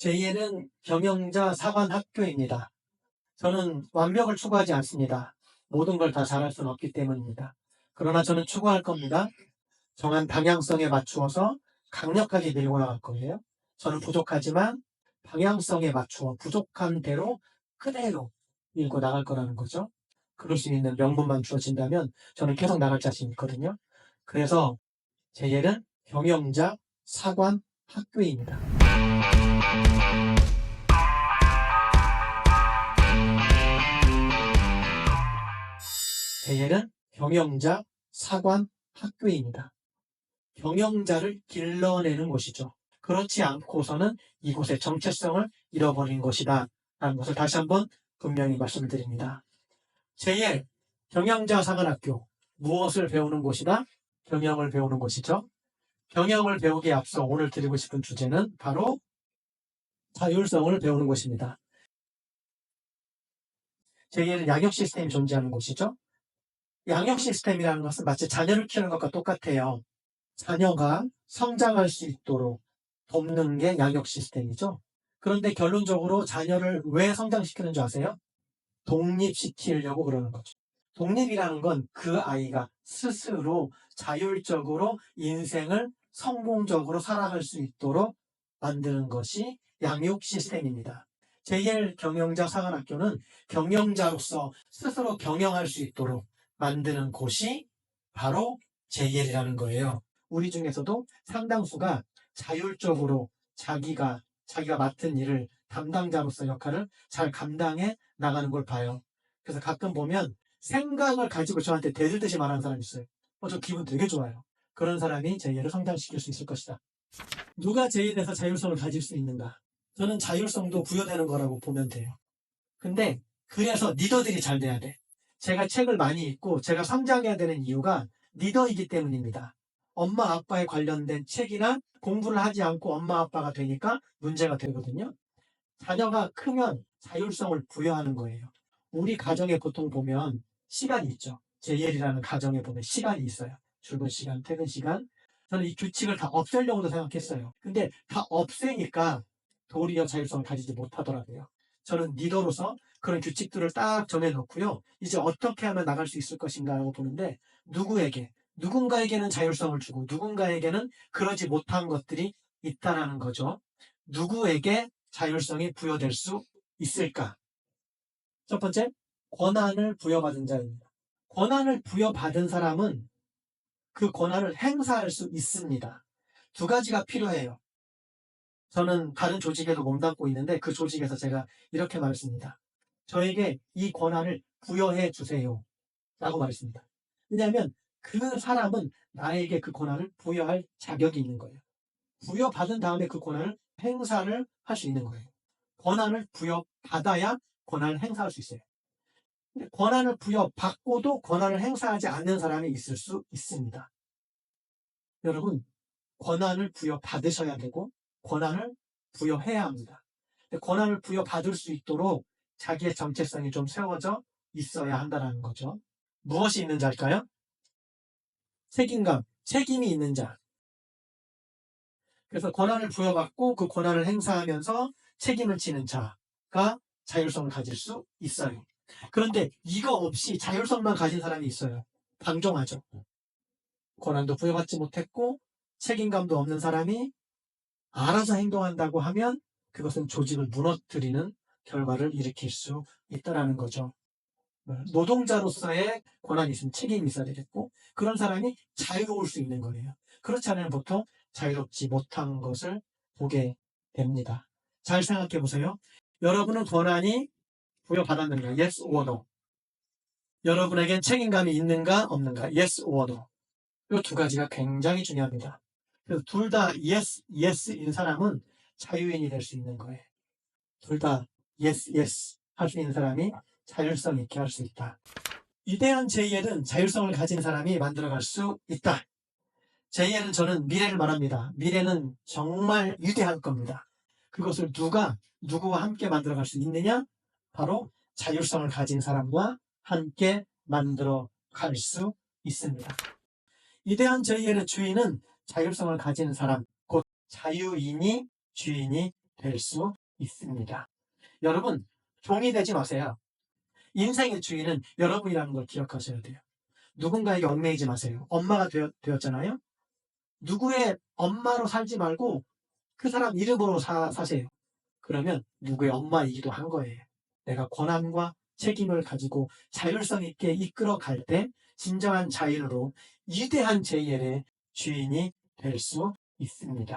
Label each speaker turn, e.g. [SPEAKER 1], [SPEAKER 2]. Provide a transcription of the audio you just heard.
[SPEAKER 1] JL은 경영자 사관 학교입니다. 저는 완벽을 추구하지 않습니다. 모든 걸 다 잘할 수는 없기 때문입니다. 그러나 저는 추구할 겁니다. 정한 방향성에 맞추어서 강력하게 밀고 나갈 거예요. 저는 부족하지만 방향성에 맞추어 부족한 대로 그대로 밀고 나갈 거라는 거죠. 그럴 수 있는 명분만 주어진다면 저는 계속 나갈 자신 있거든요. 그래서 JL은 경영자 사관 학교입니다. JL은 경영자 사관 학교입니다. 경영자를 길러내는 곳이죠. 그렇지 않고서는 이곳의 정체성을 잃어버린 것이다. 라는 것을 다시 한번 분명히 말씀드립니다. JL 경영자 사관학교 무엇을 배우는 곳이다? 경영을 배우는 곳이죠. 경영을 배우기에 앞서 오늘 드리고 싶은 주제는 바로 자율성을 배우는 곳입니다. JL은 양육 시스템이 존재하는 곳이죠. 양육 시스템이라는 것은 마치 자녀를 키우는 것과 똑같아요. 자녀가 성장할 수 있도록 돕는 게 양육 시스템이죠. 그런데 결론적으로 자녀를 왜 성장시키는 줄 아세요? 독립시키려고 그러는 거죠. 독립이라는 건 그 아이가 스스로 자율적으로 인생을 성공적으로 살아갈 수 있도록 만드는 것이 양육 시스템입니다. JL 경영자 사관학교는 경영자로서 스스로 경영할 수 있도록 만드는 곳이 바로 JL이라는 거예요. 우리 중에서도 상당수가 자율적으로 자기가 자기가 맡은 일을 담당자로서 역할을 잘 감당해 나가는 걸 봐요. 그래서 가끔 보면 생각을 가지고 저한테 대들듯이 말하는 사람이 있어요. 어, 저 기분 되게 좋아요. 그런 사람이 JL을 성장시킬 수 있을 것이다. 누가 JL에서 자율성을 가질 수 있는가? 저는 자율성도 부여되는 거라고 보면 돼요. 근데 그래서 리더들이 잘 돼야 돼. 제가 책을 많이 읽고 제가 성장해야 되는 이유가 리더이기 때문입니다. 엄마 아빠에 관련된 책이나 공부를 하지 않고 엄마 아빠가 되니까 문제가 되거든요. 자녀가 크면 자율성을 부여하는 거예요. 우리 가정에 보통 보면 시간이 있죠. JL이라는 가정에 보면 시간이 있어요. 출근 시간, 퇴근 시간. 저는 이 규칙을 다 없애려고도 생각했어요. 근데 다 없애니까 도리어 자율성을 가지지 못하더라고요. 저는 리더로서 그런 규칙들을 딱 정해놓고요. 이제 어떻게 하면 나갈 수 있을 것인가 하고 보는데 누구에게 누군가에게는 자율성을 주고 누군가에게는 그러지 못한 것들이 있다라는 거죠. 누구에게 자율성이 부여될 수 있을까? 첫 번째, 권한을 부여받은 자입니다. 권한을 부여받은 사람은 그 권한을 행사할 수 있습니다. 두 가지가 필요해요. 저는 다른 조직에도 몸담고 있는데 그 조직에서 제가 이렇게 말했습니다. 저에게 이 권한을 부여해 주세요. 라고 말했습니다. 왜냐하면 그 사람은 나에게 그 권한을 부여할 자격이 있는 거예요. 부여받은 다음에 그 권한을 행사를 할 수 있는 거예요. 권한을 부여받아야 권한을 행사할 수 있어요. 권한을 부여받고도 권한을 행사하지 않는 사람이 있을 수 있습니다. 여러분, 권한을 부여받으셔야 되고, 권한을 부여해야 합니다. 권한을 부여받을 수 있도록 자기의 정체성이 좀 세워져 있어야 한다는 거죠. 무엇이 있는 자일까요? 책임감, 책임이 있는 자. 그래서 권한을 부여받고 그 권한을 행사하면서 책임을 지는 자가 자율성을 가질 수 있어요. 그런데 이거 없이 자율성만 가진 사람이 있어요. 방종하죠. 권한도 부여받지 못했고 책임감도 없는 사람이 알아서 행동한다고 하면 그것은 조직을 무너뜨리는 결과를 일으킬 수 있다라는 거죠. 노동자로서의 권한이 있으면 책임이 있어야 되겠고 그런 사람이 자유로울 수 있는 거예요. 그렇지 않으면 보통 자유롭지 못한 것을 보게 됩니다. 잘 생각해 보세요. 여러분은 권한이 부여받았는가? Yes or no? 여러분에겐 책임감이 있는가 없는가? Yes or no? 이 두 가지가 굉장히 중요합니다. 그래서 둘 다 yes, yes인 사람은 자유인이 될 수 있는 거예요. 둘 다 yes, yes 할 수 있는 사람이 자율성 있게 할 수 있다. 위대한 JL은 자율성을 가진 사람이 만들어갈 수 있다. JL은 저는 미래를 말합니다. 미래는 정말 위대할 겁니다. 그것을 누가 누구와 함께 만들어갈 수 있느냐? 바로 자율성을 가진 사람과 함께 만들어 갈 수 있습니다. 위대한 JL의 주인은 자율성을 가진 사람, 곧 자유인이 주인이 될 수 있습니다. 여러분, 종이 되지 마세요. 인생의 주인은 여러분이라는 걸 기억하셔야 돼요. 누군가에게 얽매이지 마세요. 엄마가 되었, 되었 잖아요. 누구의 엄마로 살지 말고 그 사람 이름으로 사, 사세요. 그러면 누구의 엄마이기도 한 거예요. 내가 권한과 책임을 가지고 자율성 있게 이끌어 갈 때 진정한 자유로 위대한 JL의 주인이 될 수 있습니다.